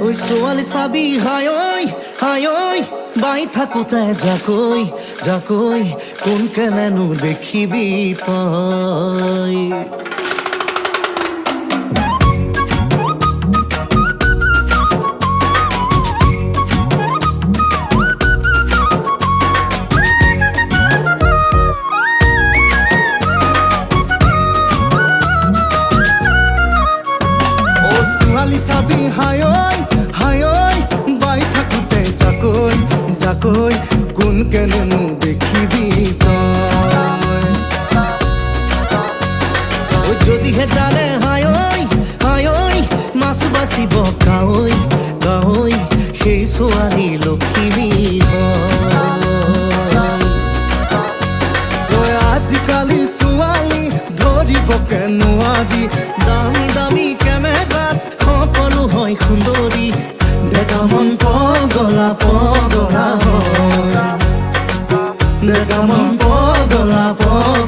ওই সোয়াল সাবি, হায় ওই হায় ওই, বাই থাকো তাই যাকই যাকই, কোন কেন দেখিবি তই সোয়ালি সাবি হায় ওই হায় ওই, বাই থাকুতে যাকই যাকই কোন কেনেনু দেখিবি ও জানে, হায় ওই হায় ওই মাছ বাচিব গাৱৈ গাৱৈ সেই ছোৱালী লখিমী হয় আজিকালি ছোৱালী ধৰিব নোৱাৰি দামী পগলা পগলা হয়। ডেকা মন পগলা পগলা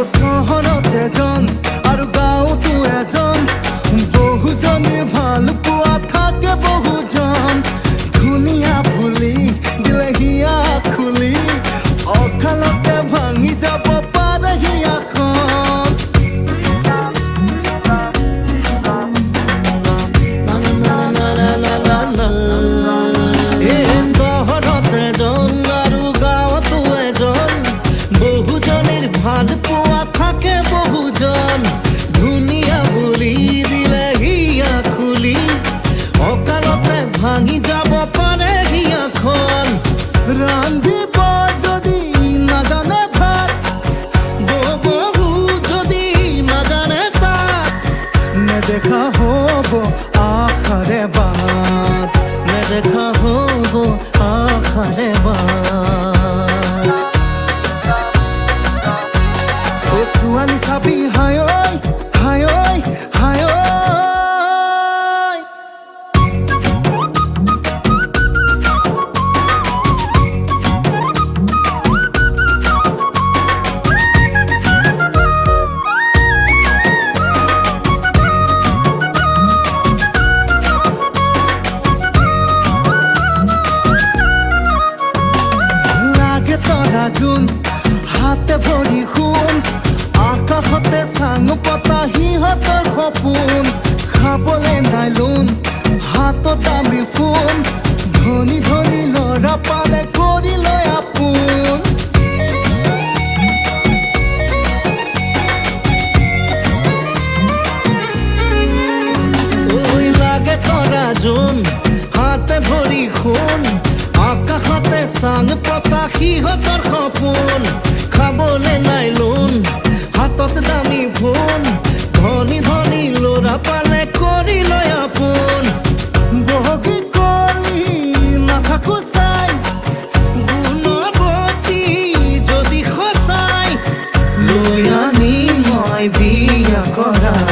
চহৰত এজন আৰু গাঁৱতো এজন। বহুজনে ভালো পোৱা থাকে বহুজন। ভাত বহু যদি নাজানে তাত নেদেখা হ'ব আশাৰে বাট পতা সিহঁতৰ সপোন, খাবলে নাই লোন হাতত দামী ফোন, ধনী ধনী ল'ৰা পালে কৰি লয় আপোন। ওই লাগে জোন, হাতে ভৰি সোণ আকাশতে চাং পতা সিহঁতৰ সপোন, খাবলে নাই তত দামি ফোন। ধনী ধনী লোরা পালে করিল আপন। বহকি কলি মাথা কোসাই, গুণবতী যদি সঁচাই লৈ নি মই বিয়া কৰা